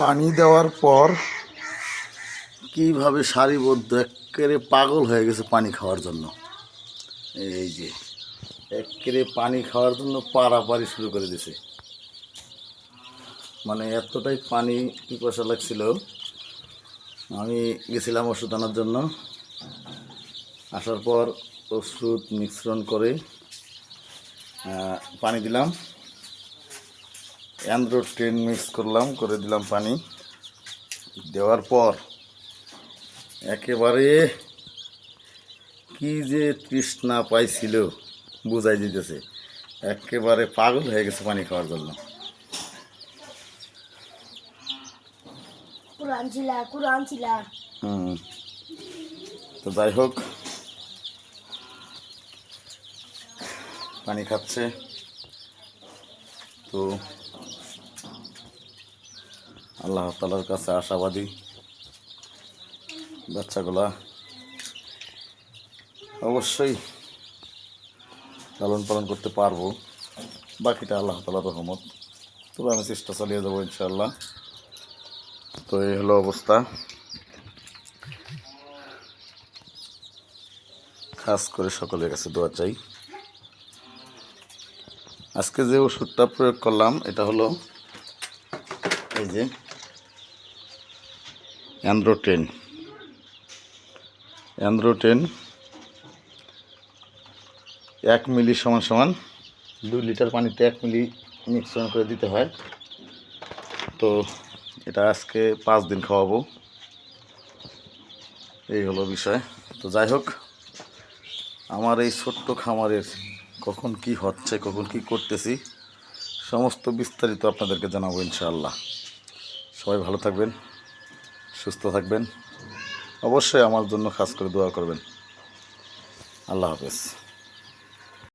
পানি দেওয়ার পর কীভাবে সারিবদ্ধ একেবারে পাগল হয়ে গেছে পানি খাওয়ার জন্য। এই যে একেবারে পানি খাওয়ার জন্য পারাপারি শুরু করে দিছে। মানে এতটাই পানি পিপাসা লাগছিল। আমি গেছিলাম ওষুধ আনার জন্য। আসার পর ওষুধ মিশ্রণ করে পানি দিলাম। অ্যান্ড্রো টেন মিক্স করলাম করে দিলাম পানি। দেওয়ার পর একেবারে কি যে তৃষ্ণা পাইছিল বোঝাই দিতেছে। একেবারে পাগল হয়ে গেছে পানি খাওয়ার জন্য। হুম। তো যাই হোক পানি খাচ্ছে। তো আল্লাহ তালার কাছে আশাবাদী বাচ্চাগুলা। অবশ্যই লালন পালন করতে পারব। বাকিটা আল্লাহ তালার রহমত। তবে আমি চেষ্টা চালিয়ে যাব ইনশাল্লাহ তো এই হলো অবস্থা। খাস করে সকলের কাছে দোয়া চাই। আজকে যে ওষুধটা প্রয়োগ করলাম, এটা হলো এই যে অ্যান্ড্রোটেন অ্যান্ড্রোটেন এক মিলি সমান সমান দুই লিটার পানিতে এক মিলি মিশ্রণ করে দিতে হয়। তো এটা আজকে পাঁচ দিন খাওয়াবো। এই হলো বিষয়। তো যাই হোক, আমার এই ছোট্ট খামারের কখন কি হচ্ছে, কখন কি করতেছি, সমস্ত বিস্তারিত আপনাদেরকে জানাব ইনশাআল্লাহ। সবাই ভালো থাকবেন। সুস্থ থাকবেন। অবশ্যই আমার জন্য খাস করে দোয়া করবেন। আল্লাহ হাফেজ।